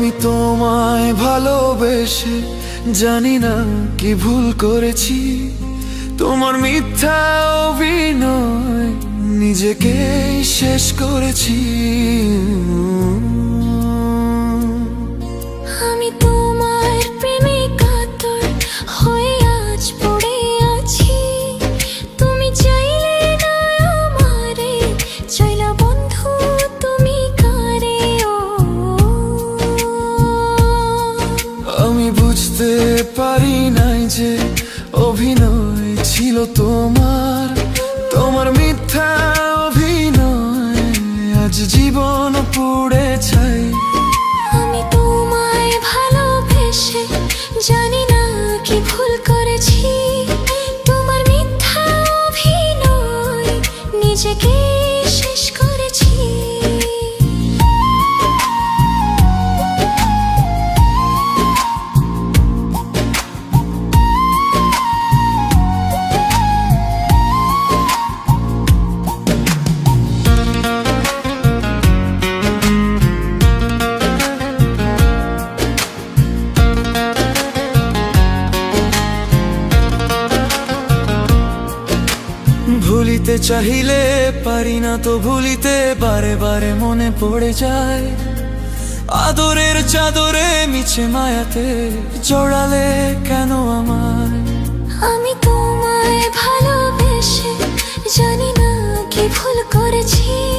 আমি তোমায় ভালোবেসে জানি না কি ভুল করেছি। তোমার মিথ্যা অভিনয় নিজেকে শেষ করেছি। বুঝতে পারি নাই যে অভিনয় ছিল তোমার। তোমার মিথ্যা অভিনয় আজ জীবন পুড়ে ছাই। আমি তোমায় ভালোবেসে জানি না কি ভুল করেছি। তোমার মিথ্যা অভিনয় নিজেকে ভুলিতে চাহিলে পারি না তো ভুলিতে, বারে বারে মনে পড়ে যায়। আদরের চাদরে মিছে মায়াতে জড়ালে কেন আমায়? আমি তোমায় ভালোবেসে জানি না কি ভুল করেছি।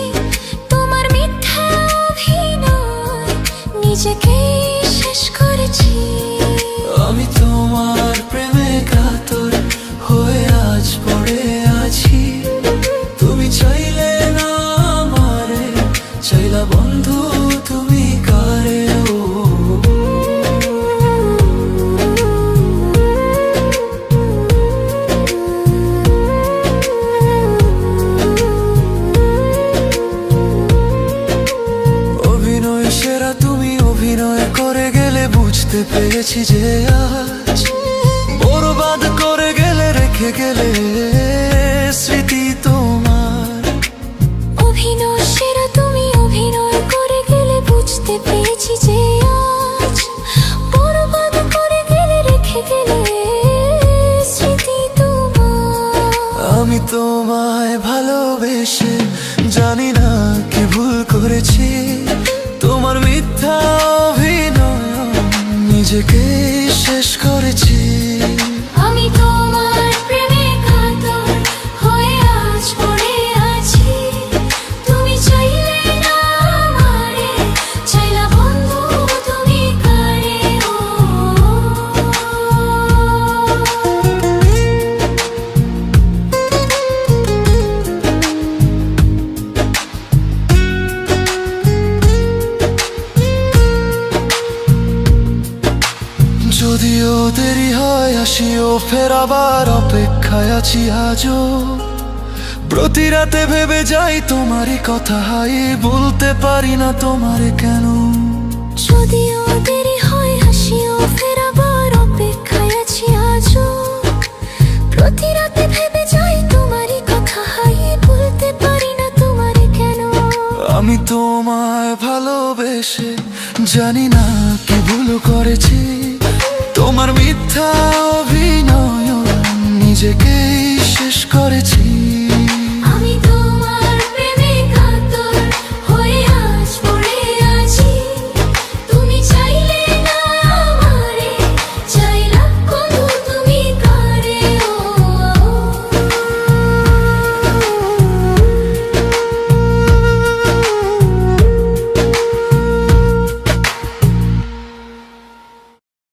পেরেছি যে আজ বরবাদ করে গেলে রেখে গেলে স্মৃতি তোমার। অভিনয় সেরা তুমি অভিনয় করে গেলে বুঝতে পেরেছি যে আজ বরবাদ করে গেলে রেখে গেলে স্মৃতি তোমার। আমি নিজেকে শেষ দেরি হয় আসিও ফের আবার অপেক্ষায় আছি আজও। প্রতি রাতে ভেবে যাই তোমারই কথা হাই বলতে পারি না তোমারে কেন। যদিও দেরি হয় হাসিও ফের আবার অপেক্ষায় আছি আজও। প্রতি রাতে ভেবে যাই তোমারই কথা হাই বলতে পারি না তোমারে কেন। আমি তোমায় ভালোবেসে জানি না কি ভুল করেছি। তোমার মিথ্যা অভিনয় নিজেকে শেষ করেছি।